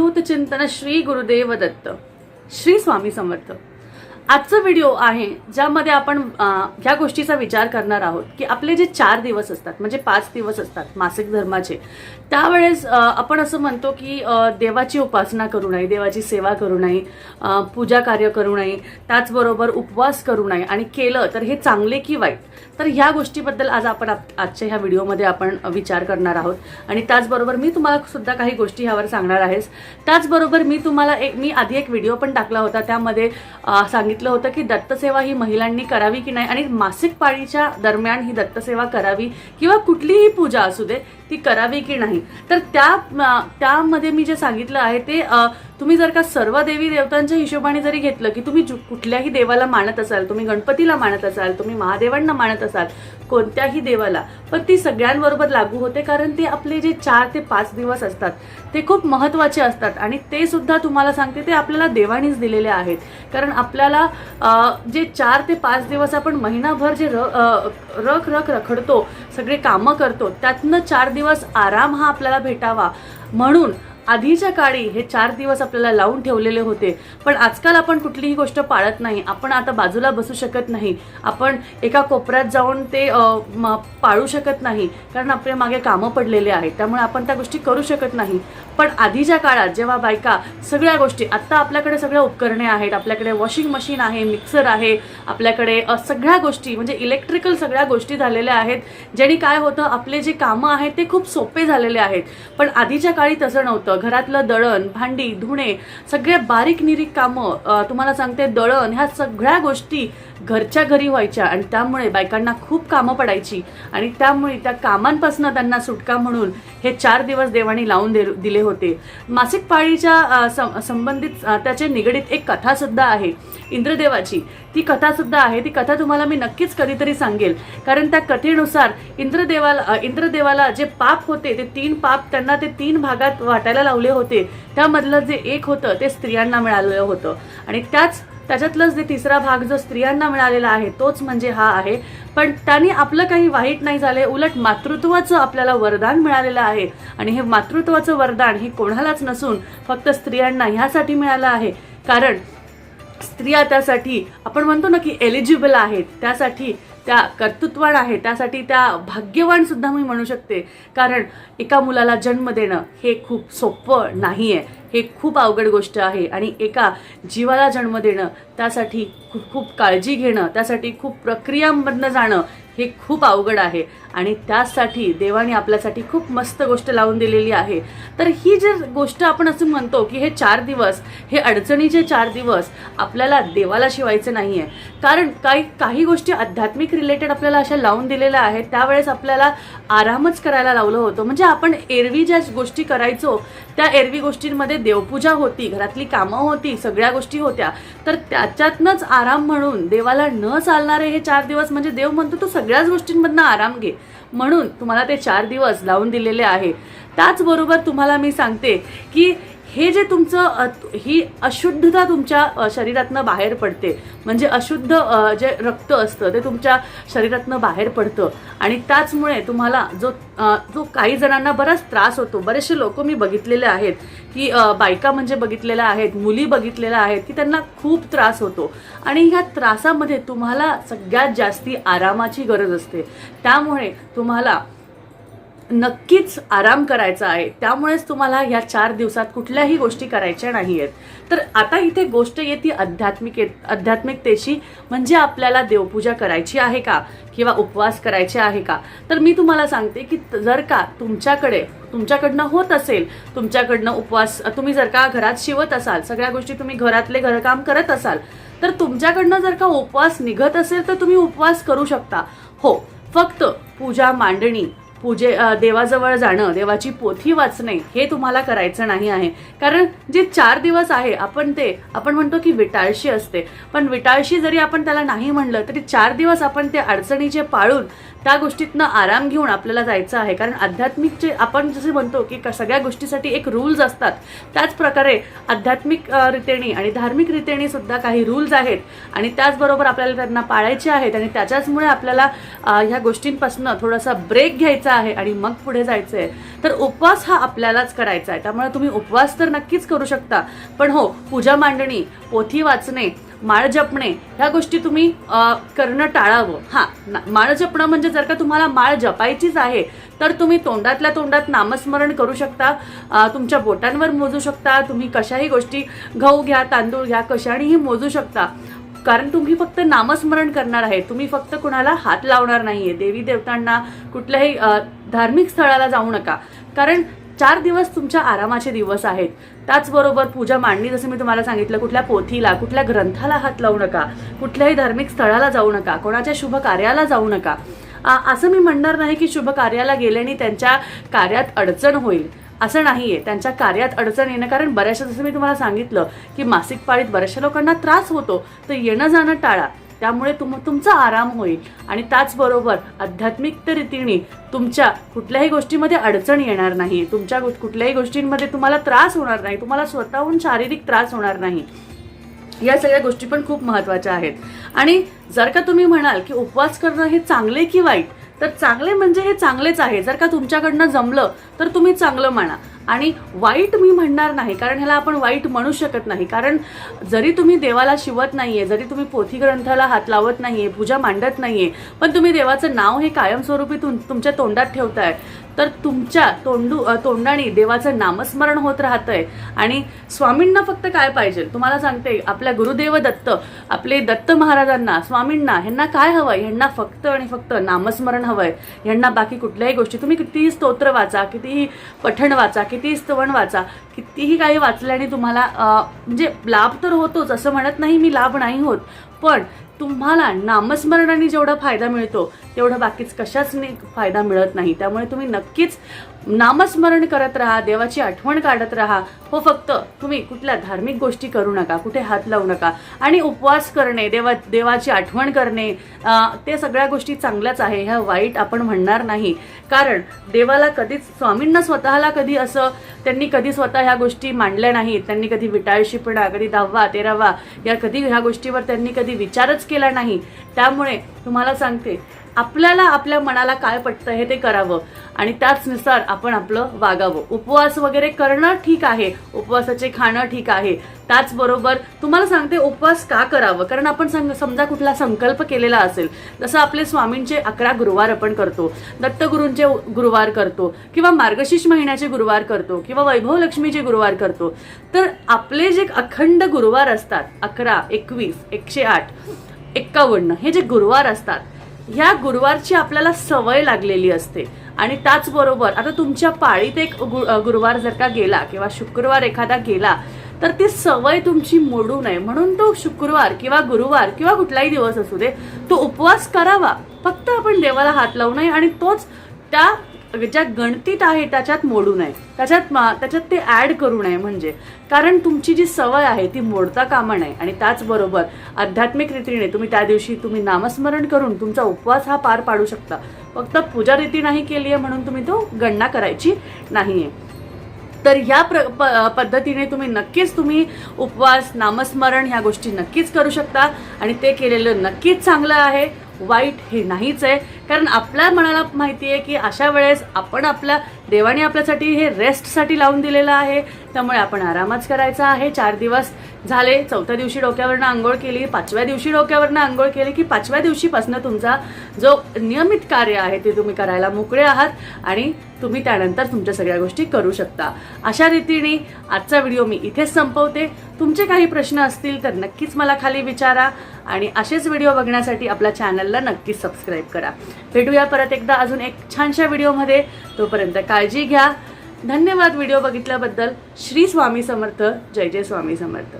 अवधूत चिंतन श्री गुरुदेव दत्त श्री स्वामी समर्थ आजचा व्हिडिओ आहे ज्यामध्ये आपण ह्या गोष्टीचा विचार करणार आहोत की आपले जे चार दिवस असतात म्हणजे पाच दिवस असतात मासिक धर्माचे त्यावेळेस आपण असं म्हणतो की देवाची उपासना करू नये देवाची सेवा करू नये पूजा कार्य करू नये त्याचबरोबर उपवास करू नये आणि केलं तर हे चांगले की वाईट. तर ह्या गोष्टीबद्दल आज आपण आजच्या ह्या व्हिडिओमध्ये आपण विचार करणार आहोत. आणि त्याचबरोबर मी तुम्हाला सुद्धा काही गोष्टी ह्यावर सांगणार आहेस. त्याचबरोबर मी तुम्हाला एक मी आधी एक व्हिडिओ पण टाकला होता त्यामध्ये सांग सांगितलं होतं की दत्तसेवा ही महिलांनी करावी की नाही आणि मासिक पाळीच्या दरम्यान ही दत्तसेवा करावी किंवा कुठलीही पूजा असू दे ती करावी की नाही? तर त्या त्यामध्ये मी जे सांगितलं आहे ते तुम्ही जर का सर्व देवी देवतांच्या हिशोबाने जरी घेतलं की तुम्ही कुठल्याही देवाला मानत असाल तुम्ही गणपतीला मानत असाल तुम्ही महादेवांना मानत असाल कोणत्याही देवाला पण ती सगळ्यांबरोबर लागू होते कारण ते आपले जे चार ते पाच दिवस असतात ते खूप महत्त्वाचे असतात आणि ते सुद्धा तुम्हाला सांगते ते आपल्याला देवानीच दिलेले आहेत. कारण आपल्याला जे चार ते पाच दिवस आपण महिनाभर जे र रख रख रखडतो सगळे कामं करतो त्यातनं चार दिवस आराम हा आपल्याला भेटावा. म्हणून आधीच्या काळी हे चार दिवस आपल्याला लावून ठेवलेले होते. पण आजकाल आपण कुठलीही गोष्ट पाळत नाही. आपण आता बाजूला बसू शकत नाही. आपण एका कोपऱ्यात जाऊन ते पाळू शकत नाही. कारण आपल्या मागे कामं पडलेले आहेत. त्यामुळे आपण त्या गोष्टी करू शकत नाही. पण आधीच्या काळात जेव्हा बायका सगळ्या गोष्टी आत्ता आपल्याकडे सगळ्या उपकरणे आहेत. आपल्याकडे वॉशिंग मशीन आहे मिक्सर आहे. आपल्याकडे सगळ्या गोष्टी म्हणजे इलेक्ट्रिकल सगळ्या गोष्टी झालेल्या आहेत. ज्याने काय होतं आपले जे कामं आहेत ते खूप सोपे झालेले आहेत. पण आधीच्या काळी तसं नव्हतं. घरातलं दळण भांडी धुणे सगळे बारीक निरीक कामं तुम्हाला सांगते दळण ह्या सगळ्या गोष्टी घरच्या घरी व्हायच्या आणि त्यामुळे बायकांना खूप कामं पडायची आणि त्यामुळे त्या कामांपासून त्यांना सुटका म्हणून हे चार दिवस देवाने लावून दे दिले होते. मासिक पाळीच्या सं- संबंधित त्याचे निगडीत एक कथासुद्धा आहे इंद्रदेवाची. ती कथासुद्धा आहे. ती कथा तुम्हाला मी नक्कीच कधीतरी सांगेल. कारण त्या कथेनुसार इंद्रदेवाला इंद्रदेवाला जे पाप होते ते तीन पाप त्यांना ते तीन भागात वाटायला लावले होते. त्यामधलं जे एक होतं ते स्त्रियांना मिळालेलं होतं. आणि त्याच त्याच्यातलंच जे तिसरा भाग जो स्त्रियांना मिळालेला आहे तोच म्हणजे हा आहे. पण त्यांनी आपलं काही वाईट नाही झालंय उलट मातृत्वाचं आपल्याला वरदान मिळालेलं आहे. आणि हे मातृत्वाचं वरदान हे कोणालाच नसून फक्त स्त्रियांना ह्यासाठी मिळालं आहे. कारण स्त्रिया त्यासाठी आपण म्हणतो ना की एलिजिबल आहेत त्यासाठी त्या कर्तृत्वान आहे त्यासाठी त्या भाग्यवान सुद्धा मी म्हणू शकते. कारण एका मुलाला जन्म देणं हे खूप सोपं नाही आहे हे खूप अवघड गोष्ट आहे आणि एका जीवाला जन्म देणं त्यासाठी खूप खूप काळजी घेणं त्यासाठी खूप प्रक्रियांमधनं जाणं हे खूप अवघड आहे. आणि त्यासाठी देवाने आपल्यासाठी खूप मस्त गोष्ट लावून दिलेली आहे. तर ही जे गोष्ट आपण असं म्हणतो की हे चार दिवस हे अडचणीचे चार दिवस आपल्याला देवाला शिवायचं नाही आहे कारण काही काही गोष्टी आध्यात्मिक रिलेटेड आपल्याला अशा लावून दिलेल्या आहेत. त्यावेळेस आपल्याला आरामच करायला लावलं होतं. म्हणजे आपण एरवी ज्या गोष्टी करायचो त्या एरवी गोष्टींमध्ये देवपूजा होती घरातली कामं होती सगळ्या गोष्टी होत्या. तर त्याच्यातनंच आराम म्हणून देवाला न चालणारे हे चार दिवस म्हणजे देव म्हणतो तू सगळ्याच गोष्टींमधनं आराम घे. म्हणून तुम्हाला ते चार दिवस लावून दिलेले आहे. त्याचबरोबर तुम्हाला मी सांगते की हे जे तुमचं ही अशुद्धता तुमच्या शरीरातनं बाहेर पडते म्हणजे अशुद्ध जे रक्त असतं ते तुमच्या शरीरातनं बाहेर पडतं. आणि त्याचमुळे तुम्हाला जो जो काही जणांना बराच त्रास होतो बरेचसे लोक मी बघितलेले आहेत की बायका म्हणजे बघितलेल्या आहेत मुली बघितलेल्या आहेत की त्यांना खूप त्रास होतो. आणि ह्या त्रासामध्ये तुम्हाला सगळ्यात जास्ती आरामाची गरज असते. त्यामुळे तुम्हाला नक्कीच आराम करायचा आहे. त्यामुळेच तुम्हाला ह्या चार दिवसात कुठल्याही गोष्टी करायच्या नाही आहेत तर आता इथे गोष्ट येते आध्यात्मिक आध्यात्मिकतेशी म्हणजे आपल्याला देवपूजा करायची आहे का? किंवा उपवास करायचे आहे का? तर मी तुम्हाला सांगते की जर का तुमच्याकडे तुमच्याकडनं होत असेल तुमच्याकडनं उपवास तुम्ही जर का घरात शिवत असाल सगळ्या गोष्टी तुम्ही घरातले घरकाम करत असाल तर तुमच्याकडनं जर का उपवास निघत असेल तर तुम्ही उपवास करू शकता. हो फक्त पूजा मांडणी पूजे देवाजवळ जाणं देवाची पोथी वाचणे हे तुम्हाला करायचं नाही आहे. कारण जे चार दिवस आहे आपण ते आपण म्हणतो की विटाळशी असते. पण विटाळशी जरी आपण त्याला नाही म्हणलं तरी चार दिवस आपण ते अडचणीचे पाळून त्या गोष्टीतनं आराम घेऊन आपल्याला जायचं आहे. कारण आध्यात्मिकचे आपण जसे म्हणतो की क- सगळ्या गोष्टीसाठी एक रूल्स असतात. त्याच प्रकारे आध्यात्मिक अ, आणि धार्मिक रीतीने सुद्धा काही रूल्स आहेत. आणि त्याचबरोबर आपल्याला त्यांना पाळायचे आहेत आणि त्याच्याचमुळे आपल्याला ह्या गोष्टींपासून थोडासा ब्रेक घ्यायचा आहे आणि मग पुढे जायचं आहे तर उपवास हा आपल्यालाच करायचा आहे. त्यामुळे तुम्ही उपवास तर नक्कीच करू शकता. पण हो पूजा मांडणी पोथी वाचणे माळ जपणे ह्या गोष्टी तुम्ही करणं टाळावं. हां माळ जपणं म्हणजे जर का तुम्हाला माळ जपायचीच आहे तर तुम्ही तोंडातल्या तोंडात नामस्मरण करू शकता तुमच्या बोटांवर मोजू शकता तुम्ही कशाही गोष्टी गहू घ्या तांदूळ घ्या कशानेही मोजू शकता. कारण तुम्ही फक्त नामस्मरण करणार आहे तुम्ही फक्त कुणाला हात लावणार नाहीये देवी देवतांना कुठल्याही धार्मिक स्थळाला जाऊ नका. कारण चार दिवस तुमच्या आरामाचे दिवस आहेत. त्याचबरोबर पूजा मांडणी जसं मी तुम्हाला सांगितलं कुठल्या पोथीला कुठल्या ग्रंथाला हात लावू नका कुठल्याही धार्मिक स्थळाला जाऊ नका कोणाच्या शुभ कार्याला जाऊ नका. असं मी म्हणणार नाही की शुभ कार्याला गेल्याने त्यांच्या कार्यात अडचण होईल. असं नाही आहे त्यांच्या कार्यात अडचण येणं कारण बऱ्याचशा जसं मी तुम्हाला सांगितलं की मासिक पाळीत बऱ्याचशा लोकांना त्रास होतो तर येणं जाणं टाळा. त्यामुळे तुम तुमचा आराम होईल. आणि त्याचबरोबर आध्यात्मिक रीतीने तुमच्या कुठल्याही गोष्टीमध्ये अडचण येणार नाही. तुमच्या कुठल्याही गोष्टींमध्ये तुम्हाला त्रास होणार नाही. तुम्हाला स्वतःहून शारीरिक त्रास होणार नाही. या सगळ्या गोष्टी पण खूप महत्त्वाच्या आहेत. आणि जर का तुम्ही म्हणाल की उपवास करणं हे चांगले की वाईट तर चांगले म्हणजे हे चांगलेच आहे. जर का तुमच्याकडनं जमलं तर तुम्ही चांगलं म्हणा. आणि वाईट मी म्हणणार नाही कारण ह्याला आपण वाईट म्हणू शकत नाही. कारण जरी तुम्ही देवाला शिवत नाहीये जरी तुम्ही पोथी ग्रंथाला हात लावत नाहीये पूजा मांडत नाहीये पण तुम्ही देवाचं नाव हे कायमस्वरूपी तुम तुमच्या तोंडात ठेवताय तर तुमच्या तोंडू तोंडाने देवाचं नामस्मरण होत राहतंय. आणि स्वामींना फक्त काय पाहिजे? तुम्हाला सांगते आपल्या गुरुदेव दत्त आपले दत्त महाराजांना स्वामींना ह्यांना काय हवंय? ह्यांना फक्त आणि फक्त नामस्मरण हवंय. ह्यांना बाकी कुठल्याही गोष्टी तुम्ही कितीही स्तोत्र वाचा कितीही पठण वाचा कितीही स्तवण वाचा कितीही काही वाचल्याने तुम्हाला म्हणजे लाभ तर होतोच असं म्हणत नाही मी लाभ नाही होत. पण तुम्हाला नामस्मरणाने जेवढा फायदा मिळतो तेवढा बाकीच कशाच फायदा मिळत नाही. त्यामुळे तुम्ही नक्कीच नामस्मरण करत राहा देवाची आठवण काढत राहा. हो फक्त तुम्ही कुठल्या धार्मिक गोष्टी करू नका कुठे हात लावू नका. आणि उपवास करणे देवा देवाची आठवण करणे ते सगळ्या गोष्टी चांगल्याच आहे. ह्या वाईट आपण म्हणणार नाही. कारण देवाला कधीच स्वामींना स्वतःला कधी असं त्यांनी कधी स्वतः ह्या गोष्टी मांडल्या नाहीत. त्यांनी कधी विटाळशीपणा कधी दहावा तेरावा या कधी ह्या गोष्टीवर त्यांनी कधी विचारच केला नाही. त्यामुळे तुम्हाला सांगते आपल्याला आपल्या मनाला काय पटतं हे ते करावं. आणि त्याचनुसार आपण आपलं वागावं. उपवास वगैरे करणं ठीक आहे. उपवासाचे खाणं ठीक आहे. त्याचबरोबर तुम्हाला सांगते उपवास का करावं? कारण आपण संग समजा कुठला संकल्प केलेला असेल जसं आपले स्वामींचे अकरा गुरुवार आपण करतो दत्तगुरूंचे गुरुवार करतो किंवा मार्गशीर्ष महिन्याचे गुरुवार करतो किंवा वैभव लक्ष्मीचे गुरुवार करतो तर आपले जे अखंड गुरुवार असतात अकरा एकवीस एकशे आठ एक्कावन्न हे जे गुरुवार असतात ह्या गुरुवारची आपल्याला सवय लागलेली असते. आणि त्याचबरोबर आता तुमच्या पाळीत एक गु- गुरुवार जर का गेला किंवा शुक्रवार एखादा गेला तर ती सवय तुमची मोडू नये. म्हणून तो शुक्रवार किंवा गुरुवार किंवा कुठलाही दिवस असू दे तो उपवास करावा. फक्त आपण देवाला हात लावू नये आणि तोच त्या ज्या गणतीत आहे त्याच्यात मोडू नये. त्याच्यात मा- त्याच्यात ते ॲड करू नये म्हणजे. कारण तुमची जी सवय आहे ती मोडता कामा नये. आणि त्याचबरोबर आध्यात्मिक रीतीने तुम्ही त्या दिवशी तुम्ही नामस्मरण करून तुमचा उपवास हा पार पाडू शकता. फक्त पूजा रीती नाही केली आहे म्हणून तुम्ही तो गणना करायची नाही आहे तर ह्या प्र प पद्धतीने तुम्ही नक्कीच तुम्ही उपवास नामस्मरण ह्या गोष्टी नक्कीच करू शकता. आणि ते केलेलं नक्कीच चांगलं आहे. वाईट हे नाहीच आहे. कारण आपल्या मनाला माहिती आहे की अशा वेळेस आपण आपल्या देवाने आपल्यासाठी हे रेस्टसाठी लावून दिलेलं आहे. त्यामुळे आपण आरामच करायचा आहे. चार दिवस झाले. चौथ्या दिवशी डोक्यावरनं आंघोळ केली. पाचव्या दिवशी डोक्यावरनं आंघोळ केली की पाचव्या दिवशीपासून तुमचा जो नियमित कार्य आहे ते तुम्ही करायला मोकळे आहात आणि तुम्ही त्यानंतर तुमच्या सगळ्या गोष्टी करू शकता. अशा रीतीने आजचा व्हिडिओ मी इथेच संपवते. तुमचे काही प्रश्न असतील तर नक्कीच मला खाली विचारा आणि असेच व्हिडिओ बघण्यासाठी आपल्या चॅनलला नक्कीच सबस्क्राईब करा. भेटूया परत एकदा अजून एक छानशा व्हिडिओमध्ये. तोपर्यंत काळजी घ्या. धन्यवाद व्हिडिओ बघितल्याबद्दल श्री स्वामी समर्थ जय जय स्वामी समर्थ.